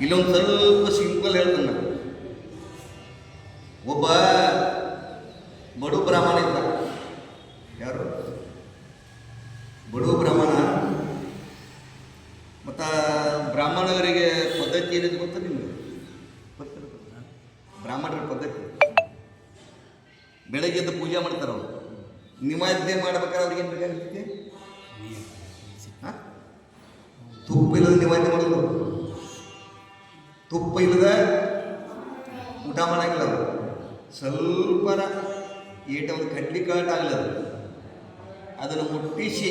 ಇಲ್ಲೊಂದು ಸ್ವಲ್ಪ ಸಿಂಪಲ್ ಹೇಳ್ತಾನೆ ನಾನು. ಒಬ್ಬ ಬಡು ಬ್ರಾಹ್ಮಣ ಇದ್ದ ಯಾರು? ಬಡು ಬ್ರಾಹ್ಮಣ. ಮತ್ತು ಬ್ರಾಹ್ಮಣರಿಗೆ ಪದ್ಧತಿ ಏನಿದೆ ಗೊತ್ತಾ ನಿಮಗೆ? ಬ್ರಾಹ್ಮಣರ ಪದ್ಧತಿ. ಬೆಳಗ್ಗೆ ಎದ್ದು ಪೂಜೆ ಮಾಡ್ತಾರೆ ಅವರು. ನಿಮಾದ್ಯ ಮಾಡ್ಬೇಕಾದ್ರೆ ಅವ್ರಿಗೆ ಏನು ಬೇಕಾಗುತ್ತೆ ಹಾ? ತುಪ್ಪ ಇಲ್ಲದ ನಿವಾದ್ಯ ಮಾಡೋದು? ತುಪ್ಪ ಇಲ್ಲದ ಊಟ ಮಾಡಂಗಿಲ್ಲ ಅವರು. ಸ್ವಲ್ಪ ಏಟ ಒಂದು ಕಡ್ಲಿ ಕಾಟ ಆಗಲದು. ಅದನ್ನು ಮುಟ್ಟಿಸಿ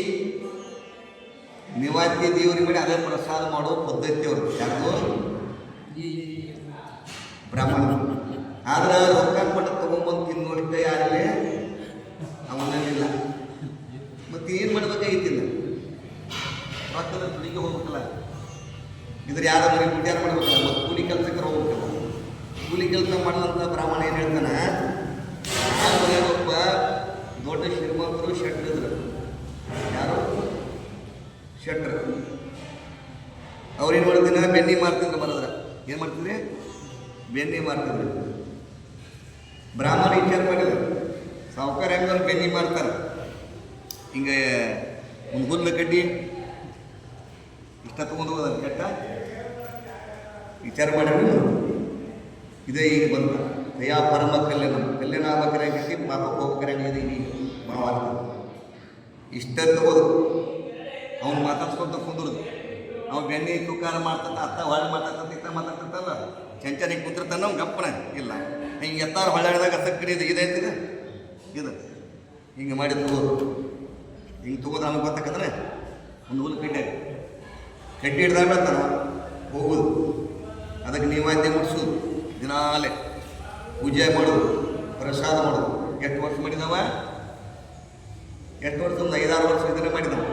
ನಿವಾದ್ಯ ದೇವರಿಗೆ ಮಾಡಿ ಅದೇ ಪ್ರಸಾದ ಮಾಡೋ ಪದ್ಧತಿ ಅವರು ಯಾರು ಬ್ರಾಹ್ಮಣ ಆದ್ರೆ ರೊಕ್ಕ ಕೊಟ್ಟು ತಗೊಂಬಂದು ತಿಂದು ಯಾರಿಗೆ ಯಾರಲ್ಲಿ ಅವನಲ್ಲಿಲ್ಲ ಮತ್ತೆ ಏನು ಮಾಡ್ಬೇಕಾಗಿತ್ತಿಲ್ಲ ರೊಕ್ಕದ ದುಡಿಗೆ ಹೋಗ್ಬೇಕಲ್ಲ ಇದ್ರ ಯಾರು ಅವ್ರಿಗೆ ವಿಚಾರ ಮಾಡ್ಬೇಕಲ್ಲ, ಮತ್ತು ಕೂಲಿ ಕೆಲಸಕ್ಕೆ ಹೋಗ್ಬೇಕಲ್ಲ ಕೂಲಿ ಕೆಲಸ ಮಾಡಿದಂಥ ಬ್ರಾಹ್ಮಣ ಏನು ಹೇಳ್ತಾನೆ? ಒಬ್ಬ ದೊಡ್ಡ ಶ್ರೀಮಂತರು ಶೆಟ್ರ್ ಇದ್ರು ಯಾರು? ಶೆಟ್ರು ಅವ್ರು ಏನು ಮಾಡ್ತೀನಿ ಬೆನ್ನಿ ಮಾರ್ತಿದ್ರು ಬರೋದ್ರ ಏನು ಮಾಡ್ತಿದ್ರಿ? ಬೆನ್ನಿ ಮಾರ್ತಿದ್ರು. ಬ್ರಾಹ್ಮಣ ವಿಚಾರ ಮಾಡಿದ್ರು. ಸಾವುಕಾರ ಹೆಂಗ್ ಬೆನ್ನಿ ಮಾರ್ತಾರೆ. ಹಿಂಗೆ ಒಂದು ಹುಲ್ಲು ಕಡ್ಡಿ ತಗೊಂಡು ಹೋಗೋದಲ್ಲ ಕೆಟ್ಟ? ವಿಚಾರ ಮಾಡಿ ಇದೇ ಈಗ ಬಂತ ದಯಾ ಪರಮ ಕಲ್ಯಾಣ. ಕಲ್ಯಾಣ ಆಗ್ಬೇಕಾಗಿ ಪಾಪ ಹೋಗ್ಬೇಕಾಗಿದೆ ಈ ಮಾವ ಇಷ್ಟ ತಗೋದು ಅವ್ನು ಮಾತಾಡ್ಸ್ಕೊಂತ ಕುಂದ್ರದು. ಅವ್ನು ಬೆನ್ನಿ ತುಕಾರ ಮಾಡ್ತಂತ, ಅತ್ತ ಹೊಳೆ ಮಾತಾಡ್ತಂತ ಇತ್ತ ಮಾತಾಡ್ತಂತಲ್ಲ? ಚಂಚನಿಗೆ ಕುಂತಿರ್ತಾನ ಅವ್ನು ಗಪ್ಪನ. ಇಲ್ಲ. ಹಿಂಗೆ ಎತ್ತಾರು ಹೊಳ್ಳಾಡಿದಾಗ ಸಕ್ಕರೆ ಇದೆ ಇದೈತಿ ಇದು ಹಿಂಗೆ ಮಾಡಿ ತಗೋದು ಹಿಂಗೆ ತಗೋದು ಅವ್ನಿಗೆ ಗೊತ್ತಾಕಂದ್ರೆ, ಒಂದು ಹುಲ್ಲು ಕಡ್ಡೆ ಕಡ್ಡಿ ಹಿಡ್ದಾಗ ಹೋಗುದು. ಅದಕ್ಕೆ ನೀವಾದ್ಯ ಮುಟ್ಸೋದು ದಿನಾಲೆ ಪೂಜೆ ಮಾಡೋದು, ಪ್ರಸಾದ ಮಾಡೋದು. ಎಷ್ಟು ವರ್ಷ ಮಾಡಿದವ? ಎಷ್ಟು ವರ್ಷ? ಒಂದು ಐದಾರು ವರ್ಷ ಇದನ್ನೇ ಮಾಡಿದವ.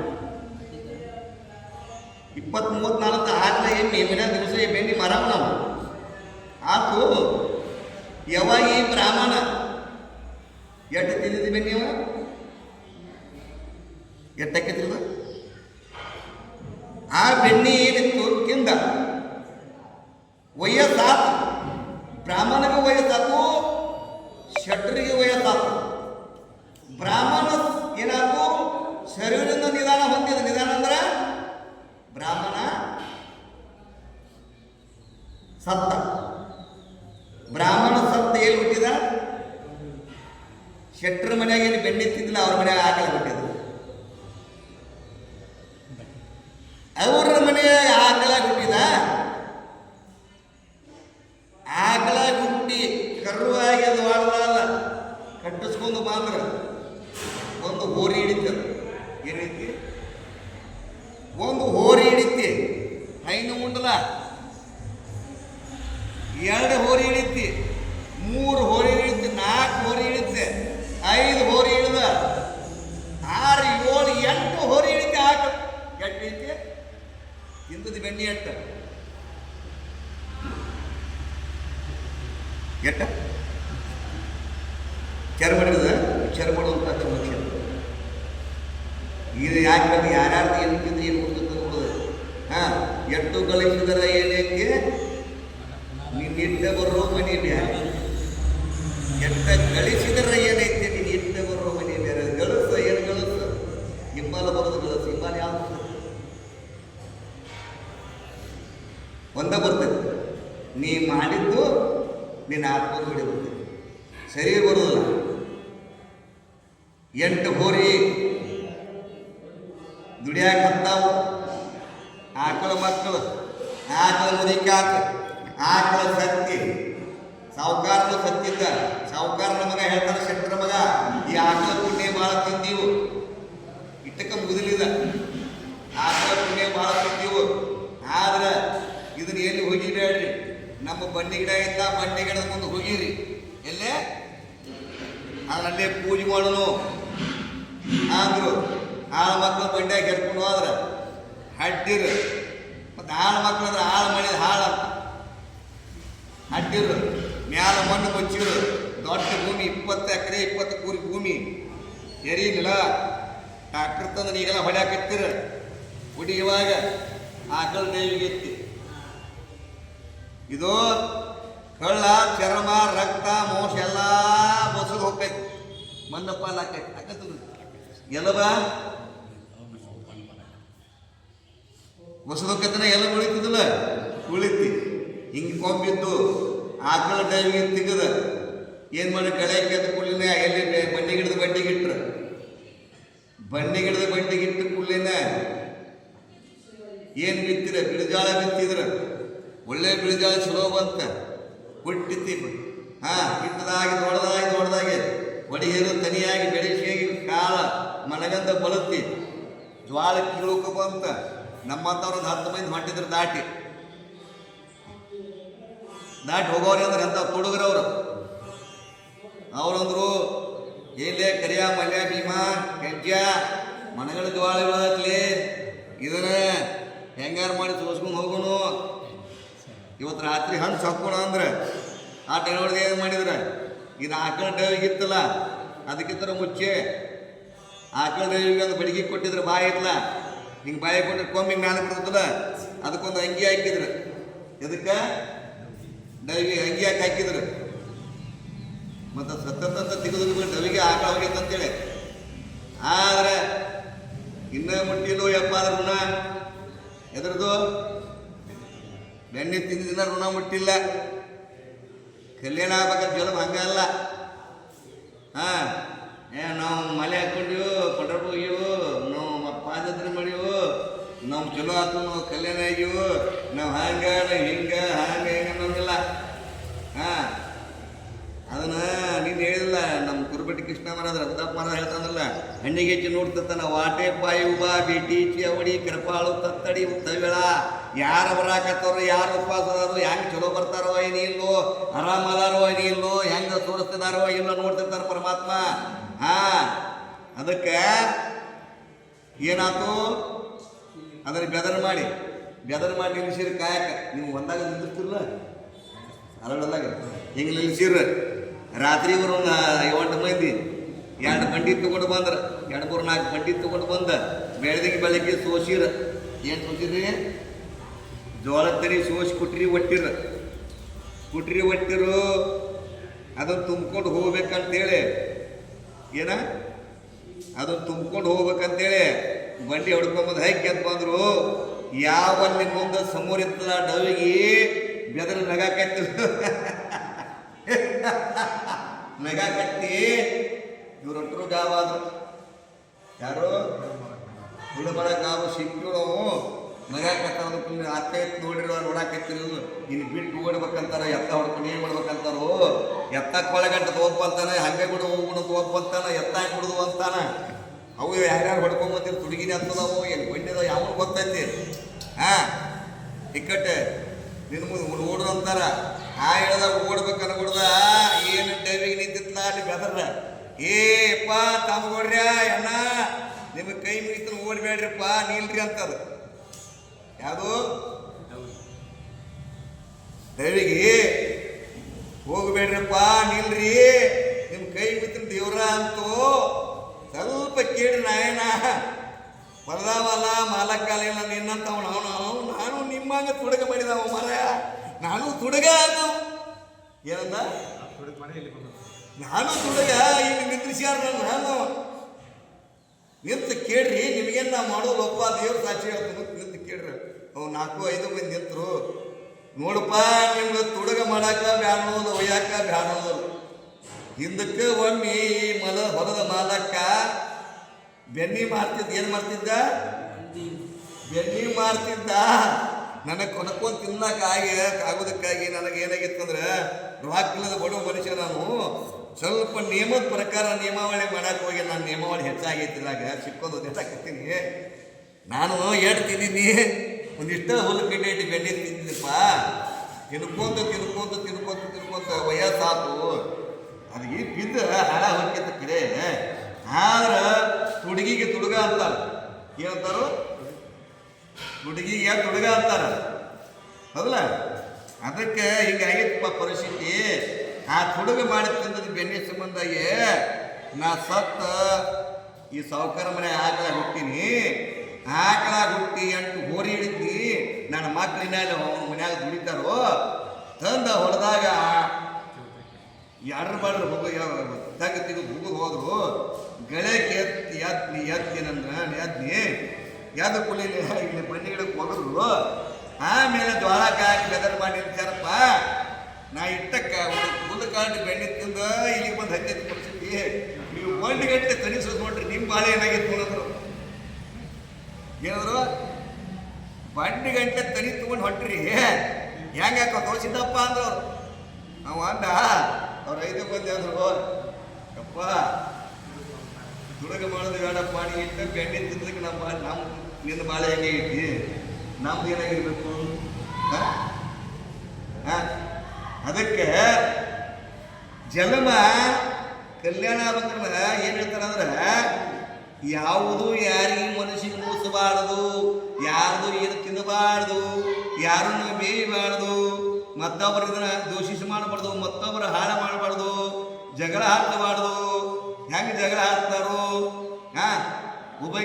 ಇಪ್ಪತ್ತ್ ಮೂವತ್ನಾಲ್ಕು ಆಗ್ಲ ಎಮ್ಮೆ ಮನೆ ದಿವಸ ಬೆಣ್ಣೆ ಮರಾಮ ನಾವು. ಆತು ಯಾವಾಗ ಈ ಬ್ರಾಹ್ಮಣ? ಎಷ್ಟು ತಿಂದಿದ್ದೀವಿ ನೀವು? ಎಟ್ಟಕ್ಕೆ ತಿಂದ ಆ ಬೆಣ್ಣೆ ಏನಿತ್ತು ತಿಂದ ವಯಸ್ಸಾತು. ಬ್ರಾಹ್ಮಣಗೆ ವಯಸ್ಸಾತು, ಶಟ್ರಿಗೆ ವಯಸ್ಸಾತು. ಬ್ರಾಹ್ಮಣ ಏನಾಯ್ತು ಶರೀರದಿಂದ ನಿಧಾನ ಹೊಂದಿದ. ನಿಧಾನ ಅಂದ್ರೆ ಬ್ರಾಹ್ಮಣ ಸತ್ತ. ಬ್ರಾಹ್ಮಣ ಸತ್ತ ಎಲ್ಲಿ ಹುಟ್ಟಿದ? ಶೆಟ್ರ ಮನೆಯಾಗ ಏನು ಬೆಣ್ಣೆ ತಿಂದಿಲ್ಲ ಅವ್ರ ಮನೆಯಾಗ ಆಗಲ ಹುಟ್ಟಿದ. ಆಗಲ ಹುಟ್ಟಿದ? ಆಗಲ ಹುಟ್ಟಿ ಕರುವಾಗಿ ಅದು ವಾಡದಲ್ಲ ಕಟ್ಟಿಸ್ಕೊಂಡು ಬಂದ್ರ ಒಂದು ಹೋರಿ ಹಿಡಿತದ. ಏನೈತಿ ಒಂದು ಹೋರಿ ಹಿಡಿತಿ. ಹೈನು ಮುಂಡಲ. ಎರಡು ಹೋರಿ ಹಿಡಿತಿ. ಮೂರು ಹೋರಿ ಹಿಡಿತಿ ನಾಲ್ಕು ಹೋರಿ ಹಿಡಿತೆ ಐದು ಹೋರಿ ಹಿಡಿದ ಆರು ಏಳು ಎಂಟು ಹೋರಿ ಹಿಡಿತಿ ಆಕ ಎಷ್ಟು ಐತಿ ತಿಂದದ ಬೆಣ್ಣೆ ಎಟ್ಟ? ಎಟ್ಟ ವಿಚಾರ ಮಾಡಿದ ವಿಚಾರ ಇದು ಯಾಕೆ ಬಂದು ಯಾರ್ಯಾರ್ದು ಏನು ಏನು ಕೊಡ್ತದೆ ಹಾ ಹಾಂ, ಎಟ್ಟು ಗಳಿಸಿದರ ಏನಕ್ಕೆ ನಿನ್ನೆ ಬರೋ ಮನೆ ಎಟ್ಟ ಗಳಿಸಿದರ ಮಾಡಿದ್ದು ನಿನ್ನ ಆತ್ಮ ದುಡಿ ಬರ್ತದೆ ಸರಿ ಬರೋದಿಲ್ಲ ಎಂಟು ಹೋರಿ. ದುಡಿಯಾಕ ಹತ್ತಾವು. ಆಕಳ ಮಕ್ಕಳು. ಆಕಳ ಮುದಿಕಾಕ ಆಕಳ ಸತ್ತಿ. ಸಾವುಕಾರನು ಸತ್ತಿದ್ದ. ಸಾವುಕಾರನ ಮಗ ಹೇಳ್ತಾನೆ ಶೆಟ್ಟರ ಮಗ, ಈ ಆಕಳ ಪುಣ್ಯ ಭಾಳ ತಿಂದೀವು. ಇಟ್ಟಕ್ಕೆ ಮುಗಿದಲಿಲ್ಲ ಆಕಳ ಪುಣ್ಯ ಭಾಳ ತಿಂದೀವು. ಆದ್ರೆ ಇದನ್ನ ಎಲ್ಲಿ ಹೋಗಿಬೇಡ್ರಿ ನಮ್ಮ ಬನ್ನಿ ಗಿಡ ಇದ್ದ ಬನ್ನಿ ಗಿಡದ ಮುಂದೆ ಹೋಗಿರಿ. ಎಲ್ಲೇ? ಅದರಲ್ಲೇ ಪೂಜೆ ಮಾಡೋನು. ಅಂದ್ರು ಆಳ ಮಕ್ಕಳು ಬಂಡ್ಯಾಗ ಕೆರ್ಕೊಂಡು ಹೋದ್ರೆ ಹಡ್ಡಿರು. ಮತ್ತು ಆಳ ಮಕ್ಕಳು ಅಂದ್ರೆ ಆಳ ಮಳೆ ಹಾಳ ಹಡ್ಡಿರು. ಮ್ಯಾಲ ಮಣ್ಣು ಮುಚ್ಚಿರು. ದೊಡ್ಡ ಭೂಮಿ, ಇಪ್ಪತ್ತು ಎಕರೆ, ಇಪ್ಪತ್ತು ಕೂರಿ ಭೂಮಿ. ಎರಿಲಿಲ್ಲ. ಟ್ರಾಕ್ಟರ್ ಈಗೆಲ್ಲ ನೀಗೆಲ್ಲ ಹೊಡ್ಯಾಕತ್ತೀರ ಹೊಡಿಯುವಾಗ ಆಕಳ ದೇವಿಗೆ ಎತ್ತಿ. ಇದು ಕಳ್ಳ, ಚರ್ಮ, ರಕ್ತ ಮೋಸ ಎಲ್ಲ ಬಸದು ಹೋಗ್ತೈತಿ ಮಂದಪ್ಪ ಹಾಕೈತಿ ಹಾಕತ್ತಿಲ್ಲ ಎಲ್ಲವ ಎಲ್ಲ ಉಳಿತದಲ್ಲ? ಉಳಿತಿ. ಹಿಂಗೆ ಕೊಂಬಿದ್ದು ಆಕಳ ಡೈವಿಗೆ ತಿಂಗದ ಏನು ಮಾಡಿ ಕಳೆ ಕೆತ್ತ ಕುಳ್ಳಿನ ಎಲ್ಲಿ ಬಂಡಿ ಗಿಡದ ಬಂಡಿ ಇಟ್ರು ಬಂಡಿ ಗಿಡದ ಬಂಡಿ ಇಟ್ಟು ಕುಳ್ಳಿನ ಏನು ಬಿತ್ತಿರ? ಗಿಡಜಾಳ ಬಿತ್ತಿದ್ರ? ಒಳ್ಳೆ ಬೀಜ ಚಲೋ ಬಂತ. ಹುಟ್ಟಿತಿ ಹಾ ಹಿಟ್ಟದಾಗಿ ದೊಡ್ಡದಾಗಿ ದೊಡ್ಡದಾಗಿ. ಒಡಿಗೇರು ತನಿಯಾಗಿ ಬೆಳೆಸಿ ಕಾಲ ಮನಗಂದ ಬಲತ್ತಿ. ಜ್ವಾಳ ಕೀಳುಕ ಬಂತ. ಒಂದು ಹತ್ತು ಮಂದಿ ಹೊಂಟಿದ್ರು ದಾಟಿ. ದಾಟಿ ಹೋಗೋರಿ ಅಂದ್ರೆ ಎಂಥ ತುಡುಗ್ರವ್ರು ಅವ್ರಂದ್ರು ಎಲ್ಲಿ ಕರಿಯ ಮಲ್ಯ ಭೀಮಾ ಕಜ್ಜ ಮನೆಗಳ ಜ್ವಾಳ ಬೀಳತ್ಲಿ ಇದನ್ನ ಹೆಂಗಾರು ಮಾಡಿ ತೋರಿಸ್ಕೊಂಡು ಹೋಗೋನು ಇವತ್ತು ರಾತ್ರಿ ಹಣ್ಣು ಸಾಕೋಣ ಅಂದ್ರೆ ಆ ಟೈಮೊಳಗೆ ಏನು ಮಾಡಿದ್ರೆ? ಇದು ಆಕಳ ಡೈವಿಗೆ ಇತ್ತಲ್ಲ ಅದಕ್ಕಿಂತ ಮುಚ್ಚೆ ಆಕಳ ಡೈವಿಗೆ ಒಂದು ಬೆಳಿಗ್ಗೆ ಕೊಟ್ಟಿದ್ರೆ ಬಾಯಿ ಇತ್ತಲ್ಲ, ಹಿಂಗೆ ಬಾಯಿ ಕೊಟ್ಟರೆ ಕೊಂಬಿ ಮ್ಯಾಲೆ ಬರ್ತದಲ್ಲ ಅದಕ್ಕೊಂದು ಅಂಗಿ ಹಾಕಿದ್ರು. ಎದಕ್ಕೆ? ಡೈವಿ ಅಂಗಿ ಹಾಕಿ ಹಾಕಿದ್ರು. ಮತ್ತು ಸತ್ತಂತ ತೆಗೆದು ಡವಿಗೆ ಆಕಳ ಹೋಗಿತ್ತು ಅಂತೇಳಿ. ಆದ್ರೆ, ಇನ್ನೂ ಮುಟ್ಟಿಲ್ಲೋ ಯಪ್ಪ ಅದ್ರ ಋಣ ಎದ್ರದು ಬೆಣ್ಣೆ ತಿಂದಿನ ಋಣ ಮುಟ್ಟಿಲ್ಲ. ಕಲ್ಯಾಣ ಆಗ್ಬೇಕಾದ ಜಲಮ ಹಂಗಲ್ಲ ಹಾ, ಏ, ನಾವು ಮಲೆ ಹಾಕೊಂಡಿವು ಪಟ್ರಪ್ ಹೋಗಿವು, ನಾವು ಪಾದಯಾತ್ರೆ ಮಾಡಿವು, ನಾವು ಚಲೋ ಆತು, ನಾವು ಕಲ್ಯಾಣ ಆಗಿವು, ನಾವು ಹಂಗ ನಾವು ಹಿಂಗ, ಹಂಗ, ಹಿಂಗ ಅನ್ನೋದಿಲ್ಲ ಹಾ ಅದನ್ನ ನೀನು ಹೇಳಿಲ್ಲ ನಮ್ಮ ಕುರುಬಟ್ಟಿ ಕೃಷ್ಣ ಮಹಾರಾಜ ರಘುದಾಪ್ ಮಹಾರಾಜ ಹೇಳ್ತಾನಲ್ಲ, ಹಣ್ಣಿಗೆ ಹೆಚ್ಚು ನೋಡ್ತಿರ್ತಾನ, ವಾಟೆ ಬಾಯಿ ಉಬಾ ಬೇಟಿ ಚವಡಿ ಕೃಪಾಳು ತತ್ತಡಿ ಉತ್ತವಿಳ ಯಾರು ಬರಾಕತ್ತವ್ರು, ಯಾರು ಉಪವಾಸ ಹೆಂಗ್ ಚಲೋ ಬರ್ತಾರೋ ಏನಿ ಇಲ್ಲೋ, ಆರಾಮ ಅದಾರೋ ಏನಿ ಇಲ್ಲೋ, ಹೆಂಗೆ ತೋರಿಸ್ತಿದಾರೋ ಇಲ್ಲೋ ನೋಡ್ತಿರ್ತಾರ ಪರಮಾತ್ಮ. ಹಾ, ಅದಕ್ಕೆ ಏನಾಯ್ತು ಅದನ್ನ ಬೆದರ್ ಮಾಡಿ ಬೆದರ್ ಮಾಡಿ ನಿಲ್ಲಿಸಿರಿ ಕಾಯಕ. ನೀವು ಒಂದಾಗ ನಿಲ್ಲಿಸ್ತಿರಲ್ಲ ಅರಳದಾಗ. ಹಿಂಗೆ ನಿಲ್ಸಿರ ರಾತ್ರಿ ಇವರು ಏಳು ಮಂದಿ, ಎರಡು ಬಂಡಿ ತಗೊಂಡು ಬಂದ್ರ. ಎರಡು ಮೂರು ನಾಲ್ಕು ಬಂಡಿ ತಗೊಂಡು ಬಂದ. ಬೆಳೆದಿಗೆ ಬೆಳಗ್ಗೆ ಸೋಸಿರ. ಏನು ಸೋಸಿರಿ ಜೋಳ ತರಿ ಸೋಸಿ ಕುಟ್ರಿ ಒಟ್ಟಿರ. ಕುಟ್ರಿ ಒಟ್ಟಿರು ಅದನ್ನು ತುಂಬ್ಕೊಂಡು ಹೋಗ್ಬೇಕಂತೇಳಿ. ಏನ? ಅದನ್ನು ತುಂಬ್ಕೊಂಡು ಹೋಗ್ಬೇಕಂತೇಳಿ ಬಂಡಿ ಹೊಡ್ಕೊಂಬಂದು ಹೈಕ್ ಅಂತ ಬಂದ್ರು. ಯಾವಲ್ಲಿ ಮುಂದೆ ಸಮೂರಿತ್ತದ ಡವಿಗೆ ಬೆದರು ನಗಾಕತ್ತಿಲ್ಲ ಇವರೊಟ್ಟರು ಗಾವ ಅದು ಯಾರು? ಹುಡುಬರ ಗಾವು ಮೆಗಾ ನಗಾಕತ್ತಾರ ಅತ್ತೆ ಎತ್ತು ನೋಡಿರೋ ನೋಡಾಕತ್ತಿರೋದು ಇನ್ನು ಬಿಟ್ಟು ಓಡ್ಬೇಕಂತಾರ, ಎತ್ತ ಹೊಡ್ಕೊಂಡು ಏನು ಮಾಡ್ಬೇಕಂತಾರೋ ಎತ್ತ ಕೊಳಗಂಟ ಓದ್ಬಂತಾನೆ ಹಂಗೆ ಬಿಡು ಹೋಗ್ಬಿಡು ಓದ್ಬಂತಾನ ಎತ್ತ ಹಾಕಿ ಬಿಡುದು ಅಂತಾನ. ಅವು ಯಾರ್ಯಾರು ಹೊಡ್ಕೊಂಬಂತಿರ್ ತುಡುಗಿನಿ ಅಂತದವು ಏನು ಬಂಡಿದ ಯಾವ ಗೊತ್ತೈತಿ? ಹಾ? ಇಕ್ಕಟ್ಟೆ. ನಿನ್ನ ಮುಂದೆ ಓಡು ಅಂತಾರ. ಆ ಹೇಳ್ದಾಗ ಓಡ್ಬೇಕು ಅನ್ಬಿಡ್ದ ಏನು ಡೈವಿಗೆ ನಿಂತಿತ್ತ ಅಲ್ಲಿ ಬೆದರ ಏಪ್ಪ ತಮ್ಗೊಡ್ರ್ಯ, ಅಣ್ಣ ನಿಮಗೆ ಕೈ ಮುಗಿತು ಓಡ್ಬೇಡ್ರಿಪ್ಪ, ನಿಲ್ರಿ ಅಂತದ. ಯಾವುದು? ದೈವಿಗೆ, ಹೋಗ್ಬೇಡ್ರಪ್ಪ, ನಿಲ್ರಿ. ನಿಮ್ಮ ಕೈ ಬಿತ್ತಿನ ದೇವ್ರ ಅಂತೂ ಸ್ವಲ್ಪ ಕೇಳಿ ನಾಯನ. ಬರ್ದಾವಲ್ಲ, ಮಾಲಕ್ಕಾಲಿಲ್ಲ ನಿನ್ನಂತವನು, ಅವನು ಅವನು, ನಾನು ನಿಮ್ಮಂಗ ತೊಡಗ ಮಾಡಿದವ ಮರ. ನಾನು ತುಡುಗ ಅನ್ನು ಏನಂದ ನಾನು ತುಡುಗ ಇಲ್ಲಿ ನಿದ್ರಿಸ್ಯಾರ ನಾನು. ನಿಂತು ಕೇಳ್ರಿ, ನಿಮಗೇನು ನಾ ಮಾಡೋದಪ್ಪ ದೇವ್ರ ಸಾಕ್ಷಿ ಹೇಳ್ತೀನಿ ನಿಂತು ಕೇಳ್ರಿ. ಅವು ನಾಲ್ಕು, ಐದು ಮಂದಿ ನಿಂತರು. ನೋಡಪ್ಪ, ನಿಮ್ಗೆ ತುಡುಗ ಮಾಡಾಕ ಬ್ಯಾಡೋದು ಒಯ್ಯಾಕ ಬ್ಯಾಡೋದು ಹಿಂದಕ್ಕೆ ಒಮ್ಮೆ ಮಲ ಹೊಲದ ಮಾಲಕ್ಕ ಬೆನ್ನಿ ಮಾಡ್ತಿದ್ದ ಏನು ಮಾಡ್ತಿದ್ದ ಬೆನ್ನಿ ಮಾಡ್ತಿದ್ದ ನನಗೆ ಕೊನಕೊಂಡ್ ತಿನ್ನಕ್ಕೆ ಆಗಿ, ಆಗೋದಕ್ಕಾಗಿ ನನಗೆ ಏನಾಗಿತ್ತಂದ್ರೆ ರೊಕ್ಕಿಲ್ಲದ ಬಡ ಮನುಷ್ಯ ನಾನು. ಸ್ವಲ್ಪ ನಿಯಮದ ಪ್ರಕಾರ ನಿಯಮಾವಳಿ ಮಾಡಕ್ಕೆ ಹೋಗಿ ನಾನು ನಿಯಮಾವಳಿ ಹೆಚ್ಚಾಗೈತಿದಾಗ ಸಿಕ್ಕೋದು ಹೆಚ್ಚಾಕತ್ತೀನಿ ನಾನು ಎಷ್ಟು ತಿಂದಿನಿ ಒಂದಿಷ್ಟ ಹುಲ್ಲು ಇಟ್ಟು ಬೆಣ್ಣೆ ತಿಂದಿದ್ದಪ್ಪ ತಿನ್ಕೊಂತ ತಿನ್ಕೊಂತ ತಿನ್ಕೊಂತ ತಿನ್ಕೊಂತ ವಯಸ್ಸಾತು. ಅದು ಈ ಬಿದ್ದ ಹಾಳ ಕಡೆ. ಆದ್ರೆ ತುಡುಗಿಗೆ ತುಡುಗ ಅಂತಾರೆ. ಏನಂತಾರು? ತುಡುಗಿಗೆ ತುಡುಗ ಅಂತಾರ. ಹೌದಲ್ಲ? ಅದಕ್ಕೆ ಹೀಗಾಗಿತ್ತಪ್ಪ ಪರಿಸ್ಥಿತಿ, ಆ ತುಡುಗ ಮಾಡಿ ತಿಂದದ ಬೆಣ್ಣೆ ಸಂಬಂಧಾಗಿ ನಾ ಸತ್ತ ಈ ಸಾವುಕಾರ ಮನೆ ಆಕಳ ಹುಟ್ಟಿನಿ. ಆಕಳ ಹುಟ್ಟಿ ಎಂಟು ಹೋರಿ ಹಿಡಿದ್ನಿ. ನನ್ನ ಮಕ್ಕಳಿನ ಮನ್ಯಾಗ ದುಡಿತಾರೋ, ತಂದ ಹೊಡೆದಾಗ ಯಾರ ಬಾಡ್ರ ಹೋಗ ತೆಗೆದು ಹೋಗೋದು ಹೋದ್ರು. ಗೆಳೆಗೆ ಎತ್ತಿ ಎತ್ನಿ ಎತ್ತಿ ನನ್ನ ಎತ್ನಿ ಎದ್ದು ಕುಲಿ ಇಲ್ಲಿ ಮಣ್ಣಿಗಿಡಕ್ಕೆ ಹೋಗಿದ್ರು ಆಮೇಲೆ ಜ್ವಾಳ ಕಾಕಿ ಬೆದರ್ ಮಾಡಿ ನಾ ಇಟ್ಟಕ್ಕ ಒಂದು ಕಾಂಡು ಬೆಣ್ಣೆ ತಿಂದು ಇಲ್ಲಿಗೆ ಬಂದು ಹತ್ತಿ ಕೊಡ್ಸಿದ್ವಿ ನೀವು ಒಂದು ಗಂಟೆ ಕಣಿಸೋದು ನೋಡ್ರಿ ನಿಮ್ಮ ಬಾಳೆ ಏನಾಗಿತ್ತು ಅನ್ನೋದ್ರು ಏನಾದ್ರು? ಬಂಡಿ ಗಂಟೆ ತನಿ ತಗೊಂಡು ಹೊಂಟ್ರಿ. ಹೆಂಗಾಕ ತೋರಿಸಿದ್ದಪ್ಪ ಅಂದ್ರು. ನಾವು ಅಂದ, ಅವ್ರ ಐದು ಮಂದಿ ಅಂದ್ರು. ಯಪ್ಪ ದುಡುಗ ಮಾಡೋದು ಬೇಡಪ್ಪ, ನೀ ಇಟ್ಟು ಬೆಣ್ಣೆ ತಿಂದಕ್ಕೆ ನಮ್ಮ ನಮ್ಮ ನಿನ್ನ ಬಾಳೆ ಹೆಂಗೆ ಐತಿ? ನಮ್ದು ಏನಾಗಿರ್ಬೇಕು? ಅದಕ್ಕೆ ಜನ್ಮ ಕಲ್ಯಾಣ ಆಗ್ಬೇಕಂದ್ರ ಏನು ಹೇಳ್ತಾರಂದ್ರೆ ಯಾವುದು ಯಾರಿಗೆ ಮನುಷ್ಯನ ಮೂಸಬಾರದು ಯಾರ್ದು ಏನು ತಿನ್ನಬಾರ್ದು ಯಾರನ್ನು ಬೇಯಬಾರ್ದು ಮತ್ತೊಬ್ಬರ ಇದನ್ನ ದೂಷಿಸಿ ಮಾಡಬಾರ್ದು, ಮತ್ತೊಬ್ಬರ ಹಾಳ ಮಾಡಬಾರ್ದು, ಜಗಳ ಹತ್ತಬಾರ್ದು ಹೆಂಗೆ ಜಗಳ ಹಾಕ್ತಾರೋ? ಹಾ ಒಬ್ಬ